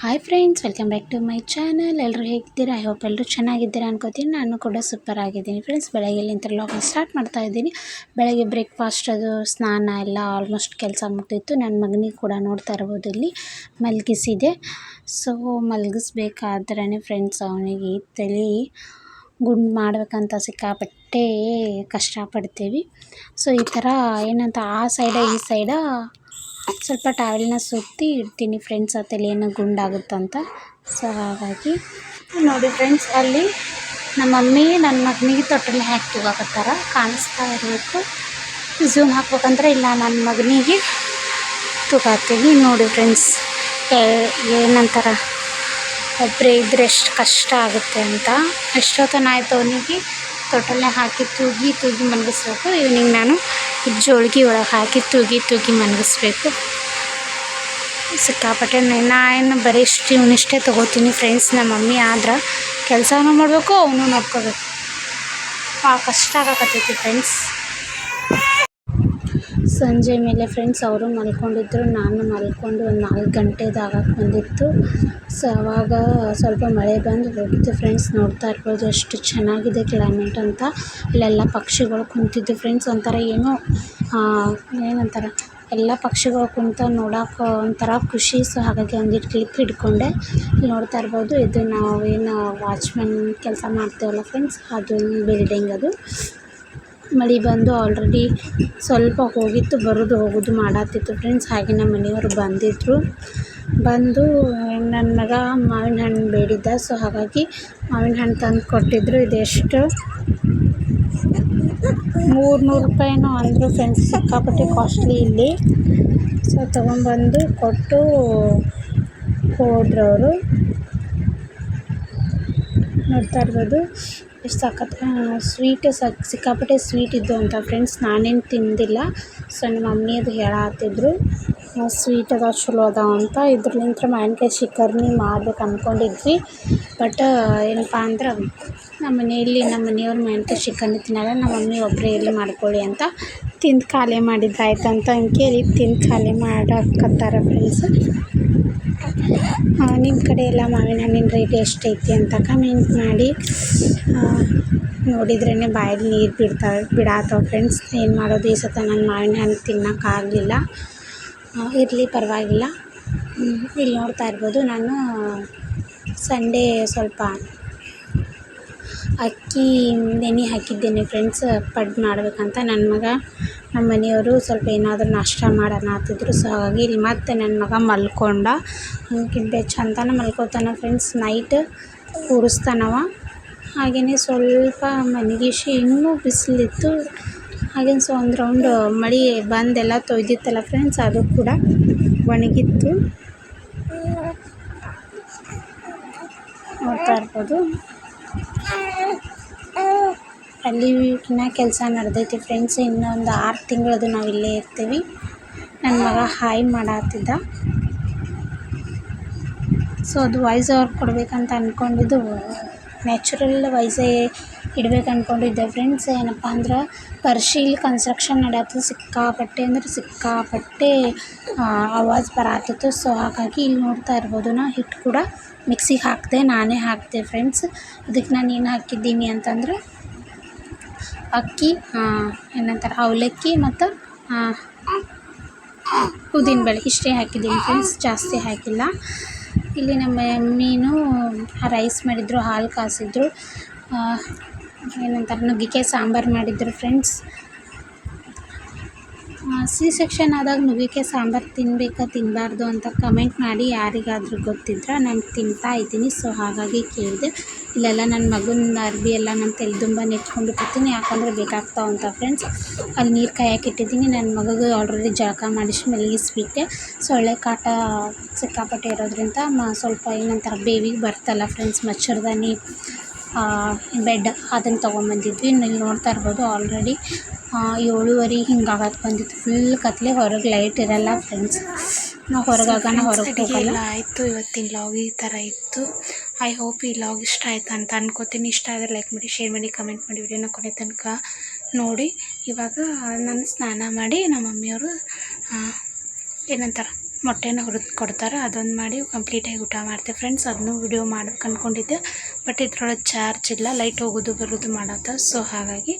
Hi friends welcome back to my channel ಎಲ್ಲರೂ ಹೇಗಿದ್ದೀರಾ? I hope ಎಲ್ಲರೂ ಚೆನ್ನಾಗಿದ್ದೀರಾ ಅನ್ಕೋತೀನಿ. ನಾನು ಕೂಡ ಸೂಪರ್ ಆಗಿದ್ದೀನಿ ಫ್ರೆಂಡ್ಸ್ ಬೆಳಗ್ಗೆಲಿಂತ ಲಾಗ್ ಸ್ಟಾರ್ಟ್ ಮಾಡ್ತಾ ಇದ್ದೀನಿ. ಬೆಳಗ್ಗೆ ಬ್ರೇಕ್ಫಾಸ್ಟ್ ಅದು, ಸ್ನಾನ ಎಲ್ಲ ಆಲ್ಮೋಸ್ಟ್ ಕೆಲಸ ಮುಗ್ದಿತ್ತು. ನನ್ನ ಮಗನಿಗೆ ಕೂಡ ನೋಡ್ತಾ ಇರ್ಬೋದು ಇಲ್ಲಿ. ಮಲಗಿಸಿದೆ. ಸೊ ಮಲಗಿಸ್ಬೇಕಾದ್ರೆ ಫ್ರೆಂಡ್ಸ್ ಅವನಿಗೆ ತಲೆ ಗುಂಡು ಮಾಡಬೇಕಂತ ಸಿಕ್ಕಾಪಟ್ಟೆ ಕಷ್ಟಪಡ್ತೀವಿ. ಸೊ ಈ ಥರ ಏನಂತ ಆ ಸೈಡ ಈ ಸೈಡ ಸ್ವಲ್ಪ ಟಾವೆಲ್ನ ಸುತ್ತಿ ಇಡ್ತೀನಿ ಫ್ರೆಂಡ್ಸ್, ಆ ತಲೆಯನ್ನು ಗುಂಡಾಗುತ್ತಂತ. ಸೊ ಹಾಗಾಗಿ ನೋಡಿ ಫ್ರೆಂಡ್ಸ್, ಅಲ್ಲಿ ನಮ್ಮ ಮಮ್ಮಿ ನನ್ನ ಮಗನಿಗೆ ತೊಟ್ಟಲ್ಲಿ ಹಾಕಿ ತಗೋಕತ್ತಾರ ಕಾಣಿಸ್ತಾ ಇರಬೇಕು. ಝೂಮ್ ಹಾಕ್ಬೇಕಂದ್ರೆ ಇಲ್ಲ, ನನ್ನ ಮಗನಿಗೆ ತಗೋತೀವಿ ನೋಡಿ ಫ್ರೆಂಡ್ಸ್ ಏನಂತಾರ ಒಬ್ಬರೇ ಇದ್ರೆ ಎಷ್ಟು ಕಷ್ಟ ಆಗುತ್ತೆ ಅಂತ. ಎಷ್ಟೊತ್ತನ ಆಯಿತು ಅವನಿಗೆ? ತೊಟ್ಟಲ್ಲೇ ಹಾಕಿ ತೂಗಿ ತೂಗಿ ಮಲಗಿಸ್ಬೇಕು ಈವ್ನಿಂಗ್ ನಾನು ಜೋಳ್ಗಿ ಒಳಗೆ ಹಾಕಿ ತೂಗಿ ತೂಗಿ ಮಲಗಿಸ್ಬೇಕು ಸಿಕ್ಕಾಪಟ್ಟೆ ನಾನು ಬರೀ ಇಷ್ಟು ಇವನಿಷ್ಟೇ ತೊಗೋತೀನಿ ಫ್ರೆಂಡ್ಸ್ ನಮ್ಮ ಮಮ್ಮಿ. ಆದ್ರೆ ಕೆಲಸನೂ ಮಾಡಬೇಕು, ಅವನು ನೋಡ್ಕೋಬೇಕು. ಭಾಳ ಕಷ್ಟ ಆಗಕತ್ತೈತಿ ಫ್ರೆಂಡ್ಸ್ ಸಂಜೆ ಮೇಲೆ ಫ್ರೆಂಡ್ಸ್ ಅವರು ಮಲ್ಕೊಂಡಿದ್ರು. ನಾನು ಮಲ್ಕೊಂಡು ಒಂದು ನಾಲ್ಕು ಗಂಟೆದಾಗ ಬಂದಿತ್ತು. ಸೊ ಅವಾಗ ಸ್ವಲ್ಪ ಮಳೆ ಬಂದು ಹೋಗಿತ್ತು. ಫ್ರೆಂಡ್ಸ್ ನೋಡ್ತಾ ಇರ್ಬೋದು ಎಷ್ಟು ಚೆನ್ನಾಗಿದೆ ಕ್ಲೈಮೇಟ್ ಅಂತ. ಇಲ್ಲೆಲ್ಲ ಪಕ್ಷಿಗಳು ಕುಂತಿದ್ದು. ಫ್ರೆಂಡ್ಸ್ ಒಂಥರ ಏನೋ ಏನಂತಾರೆ, ಎಲ್ಲ ಪಕ್ಷಿಗಳು ಕುಂತ ನೋಡೋಕೆ ಒಂಥರ ಖುಷಿ. ಸೊ ಹಾಗಾಗಿ ಒಂದಿಷ್ಟು ಕ್ಲಿಪ್ ಹಿಡ್ಕೊಂಡೆ. ನೋಡ್ತಾ ಇರ್ಬೋದು. ಇದು ನಾವು ಏನು ವಾಚ್ಮ್ಯಾನ್ ಕೆಲಸ ಮಾಡ್ತೇವಲ್ಲ ಫ್ರೆಂಡ್ಸ್ ಅದು ಬಿಲ್ಡಿಂಗ್ ಅದು. ಮಳೆ ಬಂದು ಆಲ್ರೆಡಿ ಸ್ವಲ್ಪ ಹೋಗಿತ್ತು, ಬರೋದು ಹೋಗೋದು ಮಾಡತ್ತಿತ್ತು ಫ್ರೆಂಡ್ಸ್ ಹಾಗೆ ನಮ್ಮ ಮನೆಯವರು ಬಂದಿದ್ದರು ಬಂದು ನನ್ನ ಮಗ ಮಾವಿನ ಹಣ್ಣು ಬೇಡಿದ್ದ ಸೊ ಹಾಗಾಗಿ ಮಾವಿನ ಹಣ್ಣು ತಂದು ಕೊಟ್ಟಿದ್ದರು ಇದೆಷ್ಟು? ಮೂರು ನೂರು ರೂಪಾಯಿನೋ ಅಂದರು ಫ್ರೆಂಡ್ಸ್ ಸಿಕ್ಕಾಪಟ್ಟೆ ಕಾಸ್ಟ್ಲಿ ಇಲ್ಲಿ. ಸೊ ತೊಗೊಂಬಂದು ಕೊಟ್ಟು ಹೋದ್ರವರು. ನೋಡ್ತಾ ಇರ್ಬೋದು. ಎಷ್ಟು ಸಖತ್ ಸ್ವೀಟ್ ಸಿಕ್ಕಾಪಟ್ಟೆ ಸ್ವೀಟ್ ಇದ್ದು ಅಂತ ಫ್ರೆಂಡ್ಸ್ ನಾನೇನು ತಿಂದಿಲ್ಲ. ಸೊ ನಮ್ಮ ಮಮ್ಮಿ ಅದು ಹೇಳತ್ತಿದ್ರು ಸ್ವೀಟ್ ಅದ, ಚಲೋ ಅದಾವ ಅಂತ. ಇದ್ರಲಿಂತ್ರ ಮಾವಿನ್ಕಾಯಿ ಶಿಕರ್ನಿ ಮಾಡ್ಬೇಕು ಅಂದ್ಕೊಂಡಿದ್ವಿ ಬಟ್ ಏನಪ್ಪ ಅಂದ್ರೆ ನಮ್ಮ ಮನೆಯಲ್ಲಿ ನಮ್ಮ ಮನೆಯವ್ರು ಮಾವಿನ್ಕಾಯಿ ಶಿಕರ್ನಿ ತಿನ್ನಲ್ಲ. ನಮ್ಮ ಮಮ್ಮಿ ಒಬ್ಬರೇ ಎಲ್ಲಿ ಮಾಡ್ಕೊಳ್ಳಿ ಅಂತ ತಿಂದು ಖಾಲಿ ಮಾಡಿದ್ದಾಯ್ತು ಅಂತ ಅಂಕೇಳಿ ತಿಂದು ಖಾಲಿ ಮಾಡಕತ್ತಾರ ಫ್ರೆಂಡ್ಸ್ ನಿಮ್ಮ ಕಡೆ ಎಲ್ಲ ಮಾವಿನ ಹಣ್ಣಿನ ರೇಟ್ ಎಷ್ಟೈತಿ ಅಂತ ಕಮೆಂಟ್ ಮಾಡಿ. ನೋಡಿದ್ರೇ ಬಾಯಲ್ಲಿ ನೀರು ಬಿಡ್ತಾವೆ ಬಿಡಾತ್ತವೆ ಫ್ರೆಂಡ್ಸ್ ಏನು ಮಾಡೋದು, ಈ ಸತ ನಾನು ಮಾವಿನ ಹಣ್ಣು ತಿನ್ನೋಕ್ಕಾಗಲಿಲ್ಲ ಇರಲಿ, ಪರವಾಗಿಲ್ಲ. ಇಲ್ಲಿ ನೋಡ್ತಾ ಇರ್ಬೋದು. ನಾನು ಸಂಡೇ ಸ್ವಲ್ಪ ಅಕ್ಕಿ, ನೆನೆ ಹಾಕಿದ್ದೇನೆ ಫ್ರೆಂಡ್ಸ್ ಪಡ್ಡು ಮಾಡಬೇಕಂತ. ನನ್ನ ಮಗ ನಮ್ಮ ಮನೆಯವರು ಸ್ವಲ್ಪ ಏನಾದರೂ ನಾಷ್ಟ ಮಾಡೋಣ ಅಂತಿದ್ರು. ಸೊ ಹಾಗಾಗಿ ಇಲ್ಲಿ ಮತ್ತೆ ನನ್ನ ಮಗ ಮಲ್ಕೊಂಡ. ಹಂಗಿದ್ದೆ ಚಂದನ ಮಲ್ಕೋತಾನೆ ಫ್ರೆಂಡ್ಸ್ ನೈಟ್ ಕೂರಿಸ್ತಾನವ. ಹಾಗೆಯೇ ಸ್ವಲ್ಪ ಮನೆಗಿಶಿ ಇನ್ನೂ ಬಿಸಿಲಿತ್ತು. ಹಾಗೆ ಸೊ ಒಂದು ರೌಂಡ್ ಮಳೆ ಬಂದೆಲ್ಲ ತೊಯ್ದಿತ್ತಲ್ಲ ಫ್ರೆಂಡ್ಸ್ ಅದು ಕೂಡ ಒಣಗಿತ್ತು. ನೋಡ್ತಾ ಇರ್ಬೋದು. ಅಲ್ಲಿ ಇನ್ನ ಕೆಲಸ ನಡೆದೈತಿ ಫ್ರೆಂಡ್ಸ್ ಇನ್ನೊಂದು ಆರು ತಿಂಗಳದು ನಾವು ಇಲ್ಲೇ ಇರ್ತೀವಿ. ನನ್ನ ಮಗ ಹಾಯ್ ಮಾಡತ್ತಿದ್ದ ಸೊ ಅದು ವಾಯ್ಸ್ ಅವ್ರು ಕೊಡಬೇಕಂತ ಅಂದ್ಕೊಂಡಿದ್ದು ನ್ಯಾಚುರಲ್ ವಾಯ್ಸೇ ಇಡ್ಬೇಕು ಅಂದ್ಕೊಂಡಿದ್ದೆ ಫ್ರೆಂಡ್ಸ್ ಏನಪ್ಪ ಅಂದ್ರೆ ಪರ್ಶೀಲ್ ಕನ್ಸ್ಟ್ರಕ್ಷನ್ ನಡೆಯತ್ತು ಸಿಕ್ಕಾಪಟ್ಟೆ ಅಂದ್ರೆ ಸಿಕ್ಕಾಪಟ್ಟೆ ಆವಾಜ್ ಬರತ್ತಿತ್ತು ಸೊ ಹಾಗಾಗಿ ಇಲ್ಲಿ ನೋಡ್ತಾ ಇರ್ಬೋದು. ನಾ ಹಿಟ್ಟು ಕೂಡ ಮಿಕ್ಸಿಗೆ ಹಾಕಿದೆ, ನಾನೇ ಹಾಕಿದೆ ಫ್ರೆಂಡ್ಸ್ ಅದಕ್ಕೆ ನಾನು ಏನು ಹಾಕಿದ್ದೀನಿ ಅಂತಂದ್ರೆ ಅಕ್ಕಿ ಏನಂತಾರೆ, ಅವಲಕ್ಕಿ ಮತ್ತು ಉದ್ದಿನಬೇಳೆ ಇಷ್ಟೇ ಹಾಕಿದ್ದೀನಿ ಫ್ರೆಂಡ್ಸ್ ಜಾಸ್ತಿ ಹಾಕಿಲ್ಲ. ಇಲ್ಲಿ ನಮ್ಮ ಮಮ್ಮಿನೂ ರೈಸ್ ಮಾಡಿದ್ರು, ಹಾಲು ಕಾಸಿದ್ರು. ಏನಂತಾರೆ, ನುಗ್ಗಿಕಾಯಿ ಸಾಂಬಾರು ಮಾಡಿದ್ರು ಫ್ರೆಂಡ್ಸ್ ಸಿ ಸೆಕ್ಷನ್ ಆದಾಗ ನುಗ್ಗೆಕಾಯಿ ಸಾಂಬಾರು ತಿನ್ನಬೇಕಾ ತಿನ್ನಬಾರ್ದು ಅಂತ ಕಮೆಂಟ್ ಮಾಡಿ ಯಾರಿಗಾದರೂ ಗೊತ್ತಿದ್ರೆ, ನಾನು ತಿಂತಾ ಇದ್ದೀನಿ. ಸೊ ಹಾಗಾಗಿ ಕೇಳಿದೆ. ಇಲ್ಲೆಲ್ಲ ನನ್ನ ಮಗನ ಅರ್ಬಿ ಎಲ್ಲ ನಾನು ತಲೆ ತುಂಬ ನೆಚ್ಕೊಂಡ್ಬಿಟ್ಟಿರ್ತೀನಿ. ಯಾಕಂದರೆ ಬೇಕಾಗ್ತಾವೆ ಅಂತ ಫ್ರೆಂಡ್ಸ್ ಅಲ್ಲಿ ನೀರು ಕಾಯಕ್ಕೆ ಇಟ್ಟಿದ್ದೀನಿ. ನನ್ನ ಮಗಗೆ ಆಲ್ರೆಡಿ ಜಳಕ ಮಾಡಿಸಿ ಮಲಗಿಸ್ಬಿಟ್ಟೆ. ಸೊಳ್ಳೆ ಕಾಟ ಸಿಕ್ಕಾಪಟ್ಟೆ ಇರೋದ್ರಿಂದ ಮ ಸ್ವಲ್ಪ ಏನಂತಾರೆ ಬೇವಿಗೆ ಬರ್ತಲ್ಲ ಫ್ರೆಂಡ್ಸ್ ಮಚ್ಚರ್ದಾನಿ ಬೆಡ್ ಅದನ್ನು ತೊಗೊಂಬಂದಿದ್ವಿ. ಇಲ್ಲಿ ನೋಡ್ತಾ ಇರ್ಬೋದು ಆಲ್ರೆಡಿ ಏಳುವರೆ ಹಿಂಗಾಗಕ್ಕೆ ಬಂದಿತ್ತು. ಫುಲ್ ಕತ್ಲೆ ಹೊರಗೆ ಲೈಟ್ ಇರಲ್ಲ ಫ್ರೆಂಡ್ಸ್ ನಾವು ಹೊರಗಾಗನ ಹೊರಗೆ ಎಲ್ಲ ಆಯಿತು. ಇವತ್ತಿನ ಲಾಗ್ ಈ ಥರ ಇತ್ತು. ಐ ಹೋಪ್ ಈ ಲಾಗ್ ಇಷ್ಟ ಆಯ್ತು ಅಂತ ಅನ್ಕೋತೀನಿ. ಇಷ್ಟ ಆದರೆ ಲೈಕ್ ಮಾಡಿ ಶೇರ್ ಮಾಡಿ ಕಮೆಂಟ್ ಮಾಡಿ ವಿಡಿಯೋನ ಕೊನೆ ತನಕ ನೋಡಿ. ಇವಾಗ ನಾನು ಸ್ನಾನ ಮಾಡಿ ನಮ್ಮ ಮಮ್ಮಿಯವರು ಏನಂತಾರೆ? ಮೊಟ್ಟೆನ ಹುರಿದು ಕೊಡ್ತಾರೆ, ಅದೊಂದು ಮಾಡಿ ಕಂಪ್ಲೀಟಾಗಿ ಊಟ ಮಾಡ್ತೆ ಫ್ರೆಂಡ್ಸ್ ಅದನ್ನೂ ವಿಡಿಯೋ ಮಾಡ್ಬೇಕು ಅಂದ್ಕೊಂಡಿದ್ದೆ ಬಟ್ ಇದ್ರೊಳಗೆ ಚಾರ್ಜ್ ಇಲ್ಲ ಲೈಟ್ ಹೋಗೋದು ಬರೋದು ಮಾಡತ್ತ. ಸೊ ಹಾಗಾಗಿ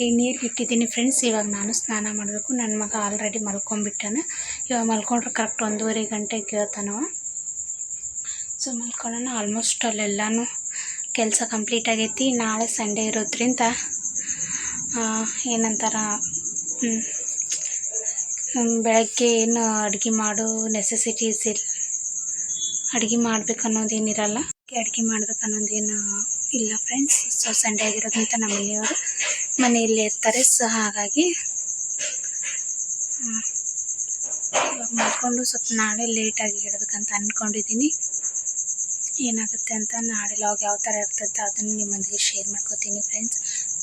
ಈಗ ನೀರು ಇಟ್ಟಿದ್ದೀನಿ ಫ್ರೆಂಡ್ಸ್ ಇವಾಗ ನಾನು ಸ್ನಾನ ಮಾಡಬೇಕು. ನನ್ನ ಮಗ ಆಲ್ರೆಡಿ ಮಲ್ಕೊಂಡ್ಬಿಟ್ಟಾನೆ. ಇವಾಗ ಮಲ್ಕೊಂಡ್ರೆ ಕರೆಕ್ಟ್ ಒಂದೂವರೆ ಗಂಟೆಗೆ ಕೇಳ್ತಾನವ. ಸೊ ಮಲ್ಕೊಳ್ಳೋಣ ಆಲ್ಮೋಸ್ಟ್ ಅಲ್ಲೆಲ್ಲಾನು ಕೆಲಸ ಕಂಪ್ಲೀಟ್ ಆಗೈತಿ. ನಾಳೆ ಸಂಡೇ ಇರೋದ್ರಿಂದ ಏನಂತಾರ ಬೆಳಗ್ಗೆ ಏನು ಅಡುಗೆ ಮಾಡೋ ನೆಸೆಸಿಟೀಸ್ ಇಲ್ಲ. ಅಡುಗೆ ಮಾಡ್ಬೇಕು ಅನ್ನೋದೇನಿರಲ್ಲ ಅಡುಗೆ ಮಾಡ್ಬೇಕು ಅನ್ನೋದೇನು ಇಲ್ಲ ಫ್ರೆಂಡ್ಸ್ ಸೊ ಸಂಡೇ ಆಗಿರೋದಂತ ನಮ್ಮ ಮನೆಯವರು ಮನೆಯಲ್ಲೇ ಇರ್ತಾರೆ. ಸೊ ಹಾಗಾಗಿ ಇವಾಗ ಮಾಡಿಕೊಂಡು ಸ್ವಲ್ಪ ನಾಳೆ ಲೇಟಾಗಿ ಇಡಬೇಕಂತ ಅಂದ್ಕೊಂಡಿದ್ದೀನಿ ಏನಾಗುತ್ತೆ ಅಂತ ನಾಳೆ ಲಾಗ್ ಯಾವ ಥರ ಇರ್ತದೆ ಅದನ್ನು ನಿಮ್ಮೊಂದಿಗೆ ಶೇರ್ ಮಾಡ್ಕೋತೀನಿ ಫ್ರೆಂಡ್ಸ್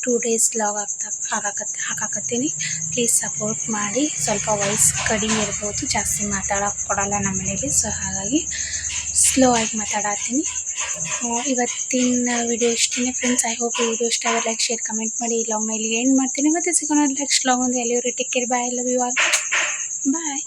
ಟೂ ಡೇಸ್ ಲಾಗ್ ಆಗ್ತಾ ಹಾಕಾಕತ್ತೆ ಹಾಕಾಕತ್ತೀನಿ ಪ್ಲೀಸ್ ಸಪೋರ್ಟ್ ಮಾಡಿ. ಸ್ವಲ್ಪ ವಾಯ್ಸ್ ಕಡಿಮೆ ಇರ್ಬೋದು. ಜಾಸ್ತಿ ಮಾತಾಡೋಕೆ ಕೊಡಲ್ಲ ನಮ್ಮ ಮನೇಲಿ. ಸೊ ಹಾಗಾಗಿ ಸ್ಲೋ ಆಗಿ ಮಾತಾಡತ್ತೀನಿ. ಇವತ್ತಿನ ವಿಡಿಯೋ ಇಷ್ಟೇ ಫ್ರೆಂಡ್ಸ್ ಐ ಹೋಪ್ ವಿಡಿಯೋ ಇಷ್ಟ ಲೈಕ್ ಶೇರ್ ಕಮೆಂಟ್ ಮಾಡಿ. ಈ ಲಾಗ್ನ ಇಲ್ಲಿ ಎಂಡ್ ಮಾಡ್ತೀನಿ. ಮತ್ತು ಸಿಗೋಣ ನೆಕ್ಸ್ಟ್ ಲಾಗ್ ಒಂದು. ಎಲ್ಲಿಯವರು take care bye love you all bye